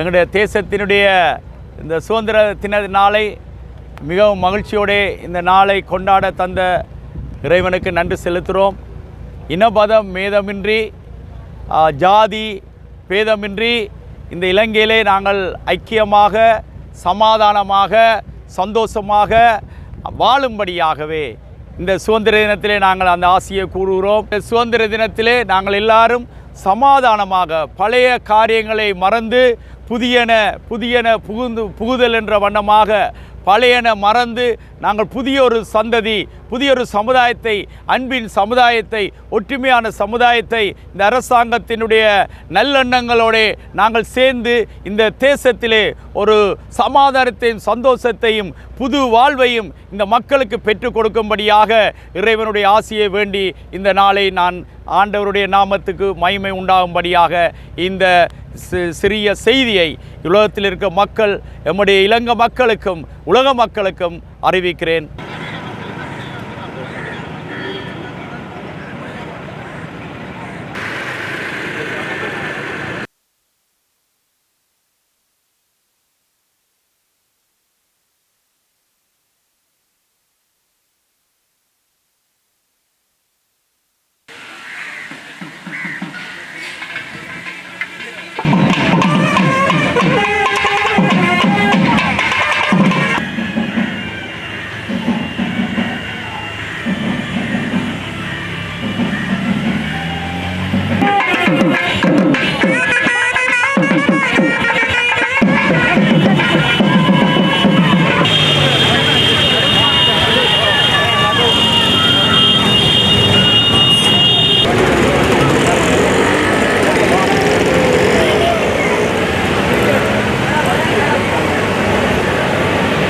எங்களுடைய தேசத்தினுடைய இந்த சுதந்திர தின நாளை மிகவும் மகிழ்ச்சியோடு இந்த நாளை கொண்டாட தந்த இறைவனுக்கு நன்றி செலுத்துகிறோம். இனபதம் மேதமின்றி ஜாதி பேதமின்றி இந்த இலங்கையிலே நாங்கள் ஐக்கியமாக சமாதானமாக சந்தோஷமாக வாழும்படியாகவே இந்த சுதந்திர தினத்திலே நாங்கள் அந்த ஆசையை கூறுகிறோம். இந்த சுதந்திர தினத்திலே நாங்கள் எல்லாரும் சமாதானமாக பழைய காரியங்களை மறந்து புதியன புதியன புகுந்து புகுதல் என்ற வண்ணமாக பழையன மறந்து நாங்கள் புதிய ஒரு சந்ததி புதிய ஒரு சமுதாயத்தை அன்பின் சமுதாயத்தை ஒற்றுமையான சமுதாயத்தை இந்த அரசாங்கத்தினுடைய நல்லெண்ணங்களோட நாங்கள் சேர்ந்து இந்த தேசத்திலே ஒரு சமாதானத்தையும் சந்தோஷத்தையும் புது வாழ்வையும் இந்த மக்களுக்கு பெற்றுக் கொடுக்கும்படியாக இறைவனுடைய ஆசையை வேண்டி இந்த நாளை நான் ஆண்டவருடைய நாமத்துக்கு மகிமை உண்டாகும்படியாக இந்த சிறிய செய்தியை உலகத்தில் இருக்க மக்கள் எம்முடைய இளங்க மக்களுக்கும் உலக மக்களுக்கும் அறிவிக்கிறேன்.